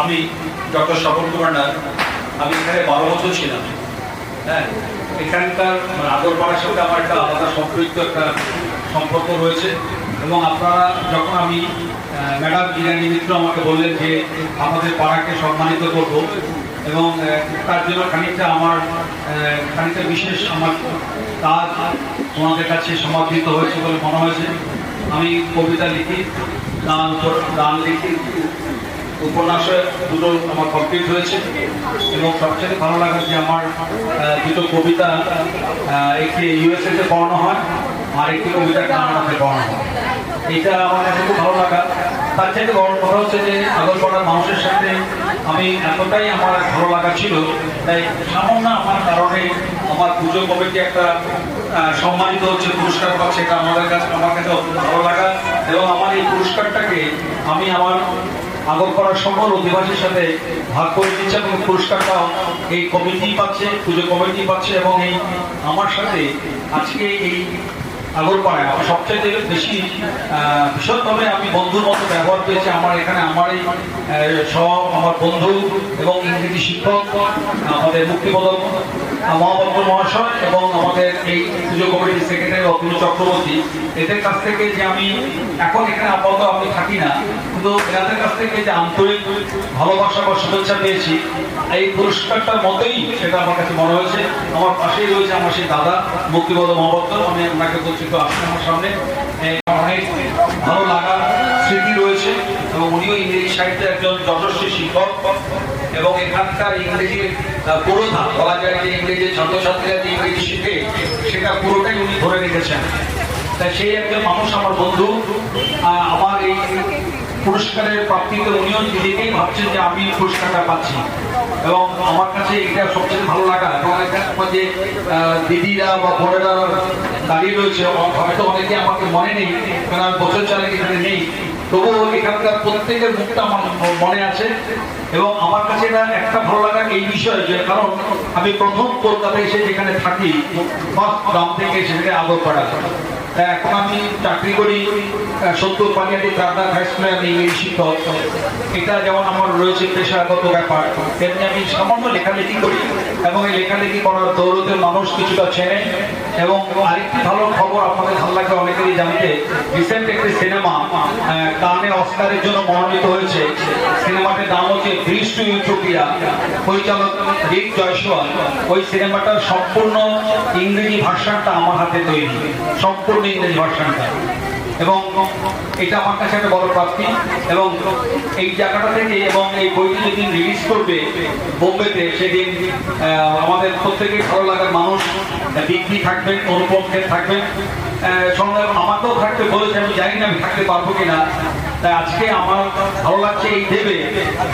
আমি ডক্টর স্বপন কুমার নাথ আমি এখানে বারো বছর ছিলাম। হ্যাঁ এখানকার আগরপাড়ার সাথে আমার একটা আলাদা সম্পৃক্ত একটা সম্পর্ক রয়েছে। এবং আপনারা যখন আমি ম্যাডাম ইরানি মিত্র আমাকে বললেন যে আমাদের পাড়াকে সম্মানিত করব, এবং তার জন্য খানিকটা আমার খানিকটা বিশেষ আমার কাজ ওনাদের কাছে সমাদৃত হয়েছে বলে মনে হয়েছে। আমি কবিতা লিখি, গান গান লিখি উপন্যাসে দুটো আমার কমপ্লিট হয়েছে এবং সবচেয়ে ভালো লাগে যে আমার দুটো কবিতা একটি ইউএসএতে পড়ানো হয় আর একটি কবিতা কানাডাতে পড়ানো হয়। এটা আমার কাছে খুব ভালো লাগা। তার চাইতে বড় কথা হচ্ছে যে আগরপাড়ার মানুষের সাথে আমি এতটাই আমার ভালো লাগা ছিল, তাই সামান্য আমার কারণে আমার পুজো কমিটি একটা সম্মানিত হচ্ছে পুরস্কার পাচ্ছে এটা আমাদের কাছে, আমার কাছে ভালো লাগা এবং আমার এই পুরস্কারটাকে আমি আমার আগরপাড়ার সকল অধিবাসীর সাথে ভাগ করে দিচ্ছে এবং পুরস্কারটাও এই কমিটি পাচ্ছে, পুজো কমিটি পাচ্ছে এবং এই আমার সাথে আজকে এই আগরপাড়ায় আমার সবচেয়ে বেশি ভীষণভাবে আমি বন্ধুর মতো ব্যবহার পেয়েছি আমার এখানে আমার এই সব আমার বন্ধু এবং ইংরেজি শিক্ষক, আমাদের মুক্তিপদক মহাবন্ত মহাশয় এবং আমাদের এই পুজো কমিটির সেক্রেটারি অতুল চক্রবর্তী, এদের কাছ থেকে যে আমি এখন এখানে আপাতত আমি থাকি না, কিন্তু কাছ থেকে যে আন্তরিক ভালোবাসা বা শুভেচ্ছা পেয়েছি, এই পুরস্কারটার মতোই সেটা আমার কাছে মনে হয়েছে। আমার পাশেই রয়েছে আমার সেই দাদা মুক্তিপদ মহাবত্ত আমি ওনাকে বলছি তো আমার সামনে। অনেক ভালো লাগা উনিও ইংরেজি সাহিত্যের একজন যশস্বী শিক্ষক এবং এখানকার ইংরেজির পুরোধা, বলা যায় যে ইংরেজি ছাত্রছাত্রীরা যে ইংরেজি শিখে, সেটা পুরোটাই উনি ধরে রেখেছেন। তাই সেই একজন মানুষ আমার বন্ধু আমার এই পুরস্কারের প্রাপ্তিতে উনিও নিজেকেই ভাবছেন যে আমি পুরস্কারটা পাচ্ছি। এবং আমার কাছে এটা সবচেয়ে ভালো লাগা, এবং এখানে যে দিদিরা বা বোনেরা দাঁড়িয়ে রয়েছে হয়তো অনেকে আমাকে মনে নেই, কারণ আমি বছর চালেক এখানে নেই। তবুও এখানকার প্রত্যেকের মুখটা আমার মনে আছে এবং আমার কাছে এটা একটা ভালো লাগা এই বিষয় যে কারণ আমি প্রথম কলকাতায় এসে যেখানে থাকি গ্রাম থেকে সেখানে আগরপাড়া এখন আমি চাকরি করি সত্তর পানিয়াটি কারদার হাই স্কুলে আমি ইংরেজি শিক্ষক। এটা যেমন আমার রয়েছে পেশাগত ব্যাপার, তেমনি আমি সামান্য লেখালেখি করি। এবং এই লেখালেখি করার দৌলতে মানুষ কিছুটা চেনে? এবং আরেকটি ভালো খবর আপনাদের ভালো লাগবে অনেকেরই জানতে রিসেন্ট একটি সিনেমা কানে অস্কারের জন্য মনোনীত হয়েছে। সিনেমাটির নাম হচ্ছে ব্রিজ টু ইউটোপিয়া পরিচালক রিক জয়সওয়াল। ওই সিনেমাটার সম্পূর্ণ ইংরেজি ভার্সানটা আমার হাতে তৈরি। সম্পূর্ণ ইংরেজি ভার্সানটা এবং এটা আমার কাছে একটা বড় প্রাপ্তি। এবং এই জায়গাটা থেকে এবং এই বইটি যেদিন রিলিজ করবে বোম্বেতে, সেদিন আমাদের প্রত্যেকে ভালো লাগার মানুষ দিগ্বি থাকবেন অনুপম খের থাকবেন সঙ্গে আমাকেও থাকতে বলেছে, আমি জানি না আমি থাকতে পারব কিনা। তাই আজকে আমার ভালো লাগছে এই দেবে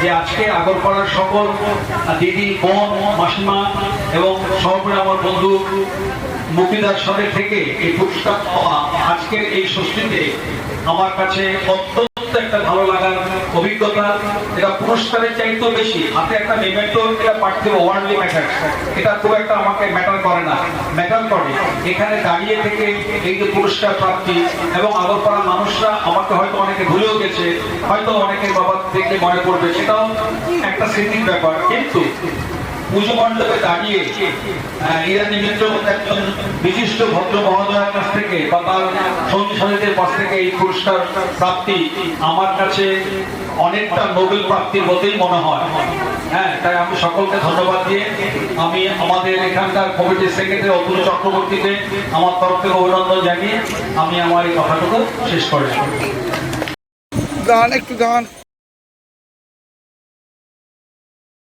যে আজকে আগরপাড়ার সকল দিদি, বোন, মাসিমা এবং সহকারে আমার বন্ধু মুক্তিদার সরে থেকে এই পুরস্কার পাওয়া আজকের এই ষষ্ঠীতে আমার কাছে অত্যন্ত একটা ভালো লাগার অভিজ্ঞতা, এটা পুরস্কারের চাইতেও বেশি। হাতে একটা মেমেন্টো এটা পার্থিব ওয়ার্ল্ডলি ম্যাটার এটা খুব একটা আমাকে ম্যাটার করে না ম্যাটার করে। এখানে দাঁড়িয়ে থেকে এই যে পুরস্কার প্রাপ্তি এবং আগরপাড়ার মানুষরা আমাকে হয়তো অনেকে ভুলেও গেছে, হয়তো অনেকে বাবা দেখে মনে পড়বে, সেটাও একটা স্মৃতির ব্যাপার। কিন্তু পুজো মণ্ডপে দাঁড়িয়ে ইরানি মিত্র একজন বিশিষ্ট ভদ্র মহোদয়ের কাছ থেকে বা তার সঙ্গীদের কাছ থেকে এই পুরস্কার প্রাপ্তি আমার কাছে অনেকটা নোবেল প্রাপ্তির মতোই মনে হয়। হ্যাঁ তাই আমি সকলকে ধন্যবাদ দিয়ে আমি আমাদের এখানকার কমিটির সেক্রেটারি অতুল চক্রবর্তীকে আমার তরফ থেকে অভিনন্দন জানিয়ে আমি আমার এই কথাটুকু শেষ করে। গান, একটু গান।